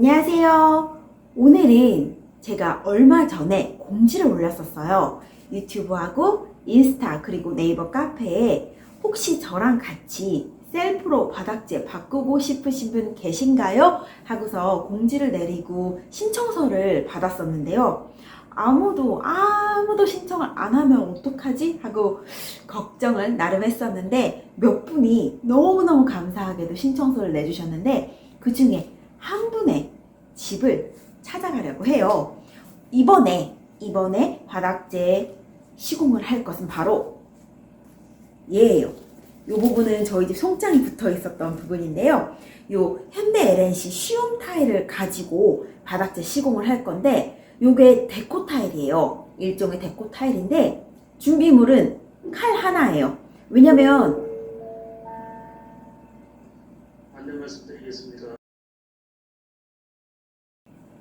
안녕하세요. 오늘은 제가 얼마 전에 공지를 올렸었어요. 유튜브하고 인스타 그리고 네이버 카페에 혹시 저랑 같이 셀프로 바닥재 바꾸고 싶으신 분 계신가요? 하고서 공지를 내리고 신청서를 받았었는데요. 아무도 아무도 신청을 안 하면 어떡하지? 하고 걱정을 나름 했었는데 몇 분이 너무너무 감사하게도 신청서를 내주셨는데 그 중에 한 분의 집을 찾아가려고 해요. 이번에 이번에 바닥재 시공을 할 것은 바로 얘예요. 이 부분은 저희 집 송장이 붙어 있었던 부분인데요. 요 현대 LNC 쉬움 타일을 가지고 바닥재 시공을 할 건데 요게 데코 타일이에요. 일종의 데코 타일인데 준비물은 칼 하나예요. 왜냐면 안내 말씀드리겠습니다.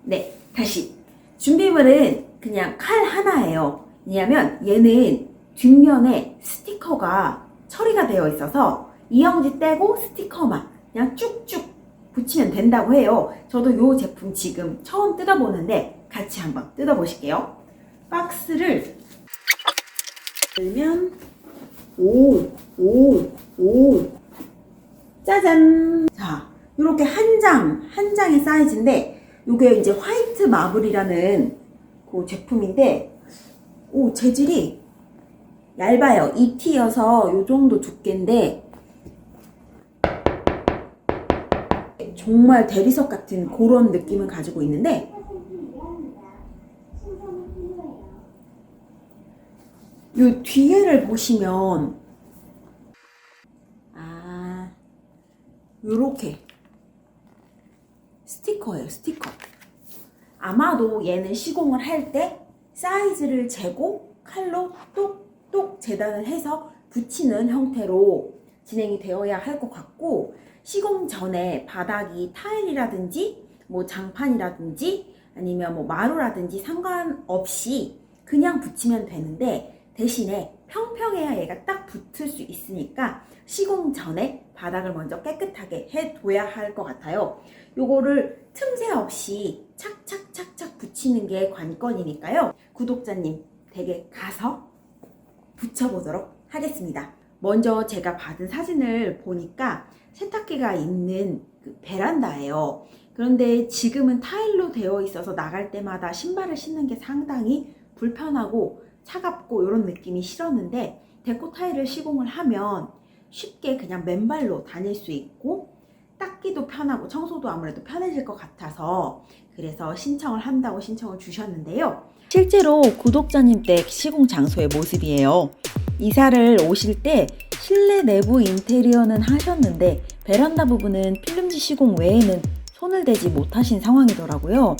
네, 다시. 준비물은 그냥 칼 하나예요. 왜냐면 얘는 뒷면에 스티커가 처리가 되어 있어서 이영지 떼고 스티커만 그냥 쭉쭉 붙이면 된다고 해요. 저도 이 제품 지금 처음 뜯어보는데 같이 한번 뜯어보실게요. 박스를 열면 오, 오, 오. 짜잔. 자, 이렇게 한 장, 한 장의 사이즈인데 이게 이제 화이트 마블이라는 그 제품인데 오 재질이 얇아요. 2T여서 이 정도 두께인데 정말 대리석 같은 그런 느낌을 가지고 있는데 이 뒤에를 보시면 아 요렇게 스티커예요, 스티커. 아마도 얘는 시공을 할 때 사이즈를 재고 칼로 똑똑 재단을 해서 붙이는 형태로 진행이 되어야 할 것 같고 시공 전에 바닥이 타일이라든지 뭐 장판이라든지 아니면 뭐 마루라든지 상관없이 그냥 붙이면 되는데 대신에 평평해야 얘가 딱 붙을 수 있으니까 시공 전에 바닥을 먼저 깨끗하게 해둬야 할 것 같아요. 요거를 틈새 없이 착착착착 붙이는 게 관건이니까요. 구독자님 댁에 가서 붙여보도록 하겠습니다. 먼저 제가 받은 사진을 보니까 세탁기가 있는 그 베란다예요. 그런데 지금은 타일로 되어 있어서 나갈 때마다 신발을 신는 게 상당히 불편하고 차갑고 이런 느낌이 싫었는데 데코 타일을 시공을 하면 쉽게 그냥 맨발로 다닐 수 있고 닦기도 편하고 청소도 아무래도 편해질 것 같아서 그래서 신청을 한다고 신청을 주셨는데요. 실제로 구독자님 댁 시공 장소의 모습이에요. 이사를 오실 때 실내 내부 인테리어는 하셨는데 베란다 부분은 필름지 시공 외에는 손을 대지 못하신 상황이더라고요.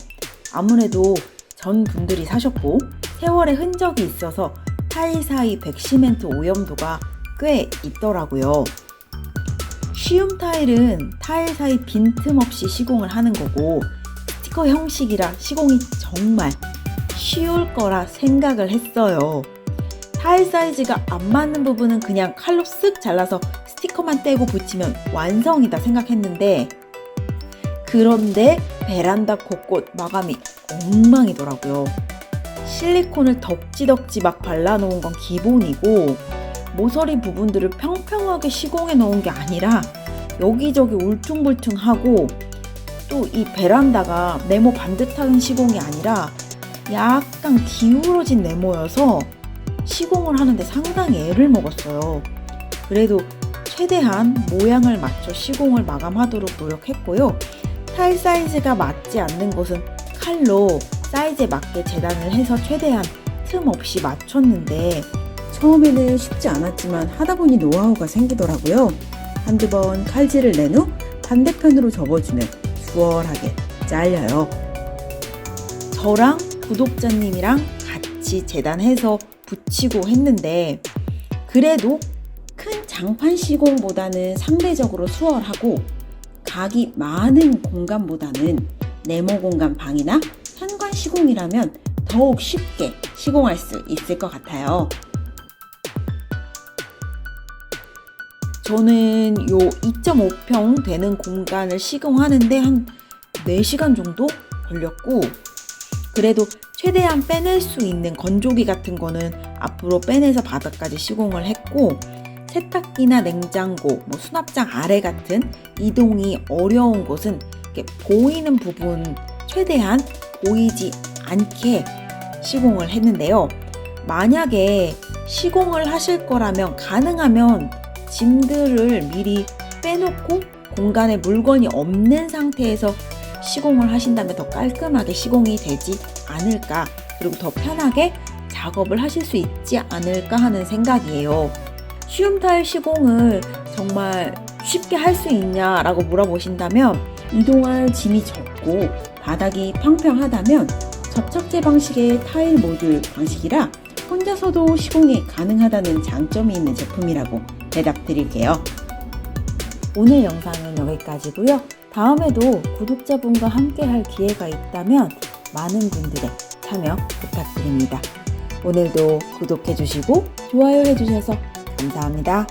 아무래도 전 분들이 사셨고 세월의 흔적이 있어서 타일 사이 백시멘트 오염도가 꽤 있더라고요. 쉬움 타일은 타일 사이 빈틈없이 시공을 하는 거고 스티커 형식이라 시공이 정말 쉬울 거라 생각을 했어요. 타일 사이즈가 안 맞는 부분은 그냥 칼로 쓱 잘라서 스티커만 떼고 붙이면 완성이다 생각했는데 그런데 베란다 곳곳 마감이 엉망이더라고요. 실리콘을 덕지덕지 막 발라놓은 건 기본이고 모서리 부분들을 평평하게 시공해 놓은 게 아니라 여기저기 울퉁불퉁하고 또 이 베란다가 네모 반듯한 시공이 아니라 약간 기울어진 네모여서 시공을 하는데 상당히 애를 먹었어요. 그래도 최대한 모양을 맞춰 시공을 마감하도록 노력했고요. 타일 사이즈가 맞지 않는 곳은 칼로 사이즈에 맞게 재단을 해서 최대한 틈 없이 맞췄는데 처음에는 쉽지 않았지만 하다 보니 노하우가 생기더라고요. 한두 번 칼질을 낸 후 반대편으로 접어주면 수월하게 잘려요. 저랑 구독자님이랑 같이 재단해서 붙이고 했는데 그래도 큰 장판 시공보다는 상대적으로 수월하고 각이 많은 공간보다는 네모 공간 방이나 현관 시공이라면 더욱 쉽게 시공할 수 있을 것 같아요. 저는 요 2.5평 되는 공간을 시공하는데 한 4시간 정도 걸렸고 그래도 최대한 빼낼 수 있는 건조기 같은 거는 앞으로 빼내서 바닥까지 시공을 했고 세탁기나 냉장고, 뭐 수납장 아래 같은 이동이 어려운 곳은 보이는 부분 최대한 보이지 않게 시공을 했는데요. 만약에 시공을 하실 거라면 가능하면 짐들을 미리 빼놓고 공간에 물건이 없는 상태에서 시공을 하신다면 더 깔끔하게 시공이 되지 않을까 그리고 더 편하게 작업을 하실 수 있지 않을까 하는 생각이에요. 쉬움 타일 시공을 정말 쉽게 할 수 있냐라고 물어보신다면 이동할 짐이 적고 바닥이 평평하다면 접착제 방식의 타일 모듈 방식이라 혼자서도 시공이 가능하다는 장점이 있는 제품이라고 대답드릴게요. 오늘 영상은 여기까지고요. 다음에도 구독자분과 함께 할 기회가 있다면 많은 분들의 참여 부탁드립니다. 오늘도 구독해주시고 좋아요 해주셔서 감사합니다.